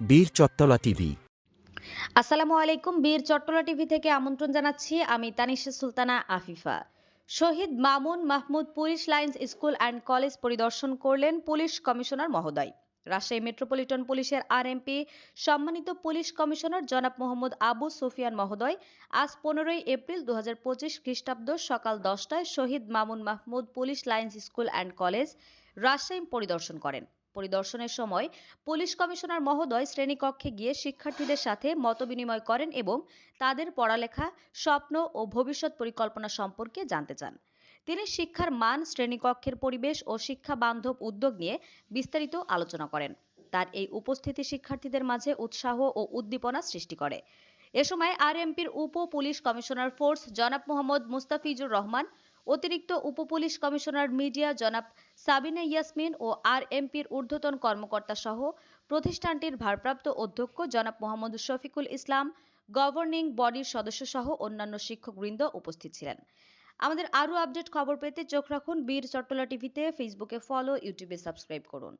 বীর চত্তলা টিভি। আসসালামু আলাইকুম, বীর চট্টলা টিভি থেকে আমন্ত্রণ জানাচ্ছি আমি Tanisha Sultana Afifa. Shahid Mamun Mahmud police lines school and college পরিদর্শন করলেন পুলিশ কমিশনার মহোদয়। রাজশাহী মেট্রোপলিটন পুলিশের আরএমপি সম্মানিত পুলিশ কমিশনার জনাব মোহাম্মদ আবু সুফিয়ান মহোদয় আজ পনেরোই এপ্রিল দু হাজার পঁচিশ খ্রিস্টাব্দ সকাল দশটায় Shahid Mamun Mahmud police lines school and college Rajshahi পরিদর্শন করেন। পরিদর্শনের সময় পুলিশ কমিশনার মহোদয় শ্রেণীকক্ষে গিয়ে শিক্ষার্থীদের সাথে মতবিনিময় করেন এবং তাদের পড়ালেখা, স্বপ্ন ও ভবিষ্যৎ পরিকল্পনা সম্পর্কে জানতে চান। তিনি শিক্ষার মান, শ্রেণীকক্ষের পরিবেশ ও শিক্ষা বান্ধব উদ্যোগ নিয়ে বিস্তারিত আলোচনা করেন। তার এই উপস্থিতি শিক্ষার্থীদের মাঝে উৎসাহ ও উদ্দীপনা সৃষ্টি করে। এ সময় আরএমপির উপ পুলিশ কমিশনার ফোর্স জনাব মোহাম্মদ মুস্তাফিজুর রহমান অতিরিক্ত উপ পুলিশ কমিশনার মিডিয়া জনাব সাবিনা ইয়াসমিন ও আর আরএমপির ঊর্ধ্বতন কর্মকর্তা সহ প্রতিষ্ঠানটির ভারপ্রাপ্ত অধ্যক্ষ জনাব মোহাম্মদ শফিকুল ইসলাম, গভর্নিং বডির সদস্য সহ অন্যান্য শিক্ষকবৃন্দ উপস্থিত ছিলেন। আমাদের আরও আপডেট খবর পেতে চোখ রাখুন বীর চট্টলা টিভিতে, ফেসবুকে ফলো, ইউটিউবে সাবস্ক্রাইব করুন।